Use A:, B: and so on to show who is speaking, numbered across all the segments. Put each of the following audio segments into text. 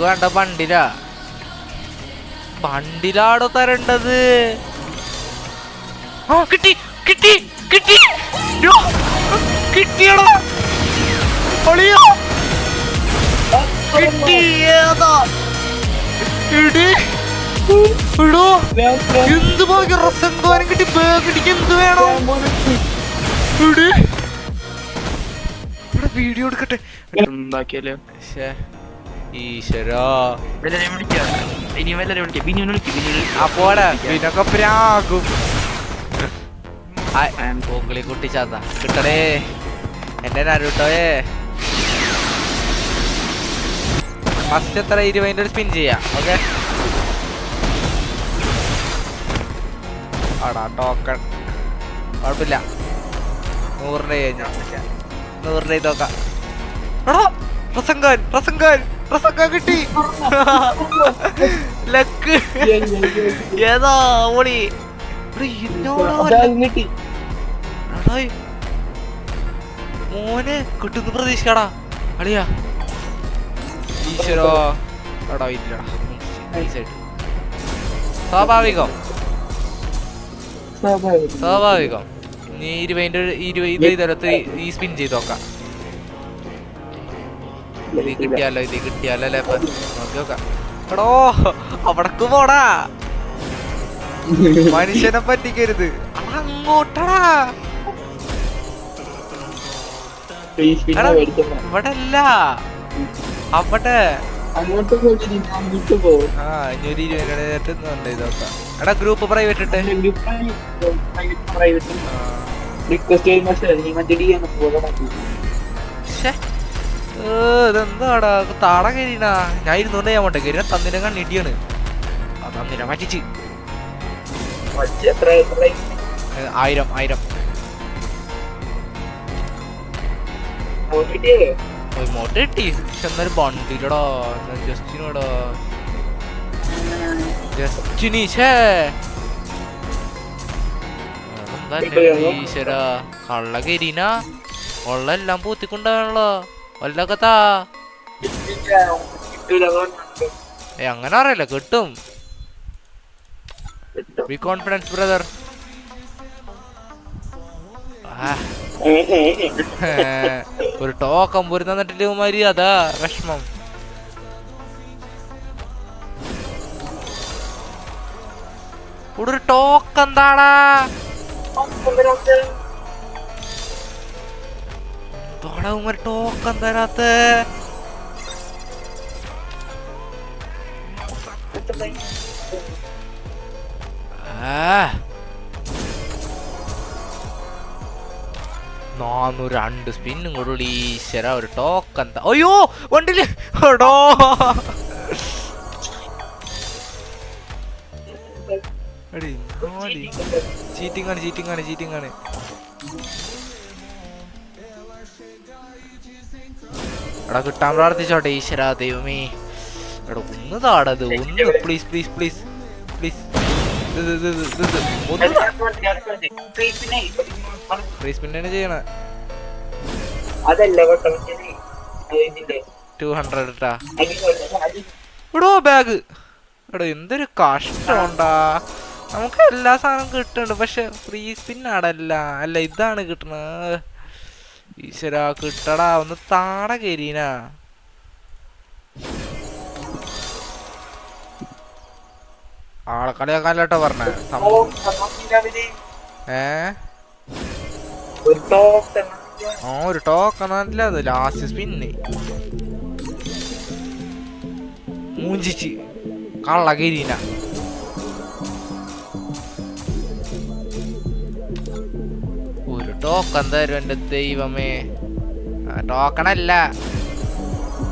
A: ഞങ്ങക്ക് വേണ്ട ബണ്ടിലാ ബണ്ടിലാടോ തരേണ്ടത്? ആ കിട്ടി കിട്ടി കിട്ടി. കിട്ടിയടാ. ഒളിയോ കിട്ടി ഏതാ ഇടി ഇടോ എന്ത് ഭാഗ്യം കിട്ടി? ബാഗ് കിട്ടി എന്ത് വേണം? ഇടി ഇവിടെ വീഡിയോ എടുക്കട്ടെ. ശ്ശേ, ഈശ്വരാ.
B: എല്ലാരെയും വിളിക്കാം. ഇനി എല്ലാരെയും വിളിക്കാം. ബിനുവിനെ വിളിക്കാം. ബിനുവിനെ
A: അപ്പോടെ പിന്നൊക്കെ പ്രാകും പൂക്കളി കുട്ടിച്ചാത്ത. കിട്ടടേ എന്റെ നരുട്ടോയെ. ഫസ്റ്റ് എത്ര? ഇരുപതിന്റെ ഒരു സ്പിൻ ചെയ്യാം. ഓക്കെ ആടാ ടോക്കൺ കുഴപ്പമില്ല. നൂറിന്റെ കഴിഞ്ഞു നൂറിന്റെ ഇത് നോക്കാം എടാ പ്രസംഗൻ റസങ്കാൻ റസങ്കാൻ കിട്ടി. ലക്ക്. ഏതാ മോളി മോനെ കിട്ടുന്ന പ്രതീക്ഷടാ അളിയാ. ഈശ്വരോ. എടാ ഇല്ലടാ. സ്വാഭാവികം. സ്വാഭാവികം. നീ ഇരുപതിന്റെ ഇരുപത് ഈ സ്പിൻ ചെയ്ത് നോക്കാം. ഇത് കിട്ടിയാലോ ഇത് കിട്ടിയാലോ അല്ലേ? നോക്കി നോക്കാം. എടോ അവിടക്ക് പോടാ. മനുഷ്യനെ പറ്റിക്കരുത്. അങ്ങോട്ടടാ. ഇവിടെ അല്ല അവിടെ.
B: അങ്ങോട്ട് പോയി അങ്ങോട്ട് പോകും.
A: ആ ഇനിയൊരു ഇതൊക്കെ എടാ ഗ്രൂപ്പ് പ്രൈവറ്റ് ഇട്ട്.
B: റിക്വസ്റ്റ് ചെയ്യുമ്പോൾ
A: ഇതെന്താടാ? താട കരിനാ ഞാൻ ഇരുന്നോണ്ട് ഞാൻ പോട്ടെ കരിന തന്നിനെ കണ്ണിടിയാണ് ആ തന്നിനെ മാറ്റിച്ച് ആയിരം ആയിരം. കൊള്ളെല്ലാം മോട്ട കിട്ടി പക്ഷെ എന്നൊരു ബണ്ടിലടാ ജസ്റ്റിനോടാ. ജസ്റ്റിനി ഷേ ഈശ്വര കള്ള കരിന ഉള്ള എല്ലാം പൂത്തിക്കൊണ്ടാണല്ലോ. വല്ലക്കത്താ ഏ അങ്ങനെ അറിയില്ല കിട്ടും. ബി കോൺഫിഡൻസ് ബ്രദർ ഒരു ടോക്കം പോരി തന്നിട്ടില്ല മാതിരി അതാ വിഷമം. ഇവിടെ ഒരു ടോക്ക് എന്താടാ? തോടാ ഒരു ടോക്കൻ തരാത്ത? നാനൂറ് രണ്ട് സ്പിന്നും കൂടി ഈശ്വര ഒരു ടോക്കൻ അയ്യോ വണ്ടിൽ എടോ. ചീറ്റിംഗ് ആണ് ചീറ്റിംഗ് ആണ് ചീറ്റിംഗ് ആണ് എടാ കിട്ടാൻ പ്രാർത്ഥിച്ചോട്ടെ ഈശ്വര ദൈവമേ. എടാ ഒന്ന് താടത് ഒന്ന് പ്ലീസ് പ്ലീസ് പ്ലീസ് പ്ലീസ് ചെയ്യണ? ടു ഹൺഡ്രഡ് ഇട്ടാ ബാഗ് എടോ എന്തൊരു കഷ്ടമുണ്ടാ. നമുക്ക് എല്ലാ സാധനവും കിട്ടുന്നുണ്ട് പക്ഷെ ഫ്രീ സ്പിൻ ആടല്ല. അല്ല ഇതാണ് കിട്ടണത് ഈശ്വര കിട്ടടാ ഒന്ന് താട കരീന ആളെ കളിയാക്കാനല്ലോ പറഞ്ഞേ? ഏ? ആ ഒരു ടോക്കൺ നല്ല അത് ലാസ്റ്റ് സ്പിന്ന് മൂഞ്ചിച്ച് കള്ള കരീന ടോക്കൺ തരും എന്റെ ദൈവമേ. ടോക്കൺ അല്ല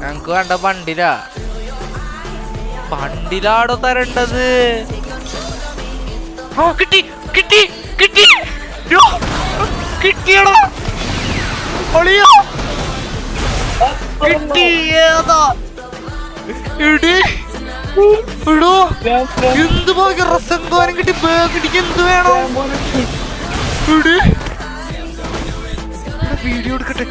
A: ഞങ്ങക്ക് വേണ്ട പണ്ടിലാ. ബണ്ടിലാടോ തരേണ്ടത്? ആ കിട്ടി കിട്ടി കിട്ടി. കിട്ടിയടോ. ഒളിയോ കിട്ടി ഏതാ ഇടി ഇടോ എന്ത് ഭാഗ്യം റസെന്തോരം കിട്ടി. ബാഗ് കിട്ടി എന്ത് വേണം? ഇടി വീഡിയോ എടുക്കട്ടെ?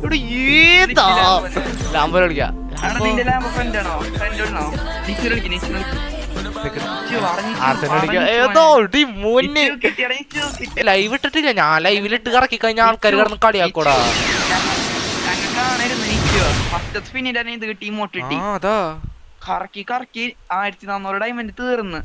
A: ഇവിടെ ഏതാ? ലാംബോ കളിക്കാം. ലൈവ് ഇട്ടിട്ടില്ല ഞാൻ. ലൈവിലിട്ട് കറക്കി കഴിഞ്ഞാൽ ആൾക്കാർ കിടന്ന് കളിയാക്കൂടാ
B: കറക്കി കറക്കി ആയിരത്തി നാന്നൂറ് ഡയമണ്ട് തീർന്ന്.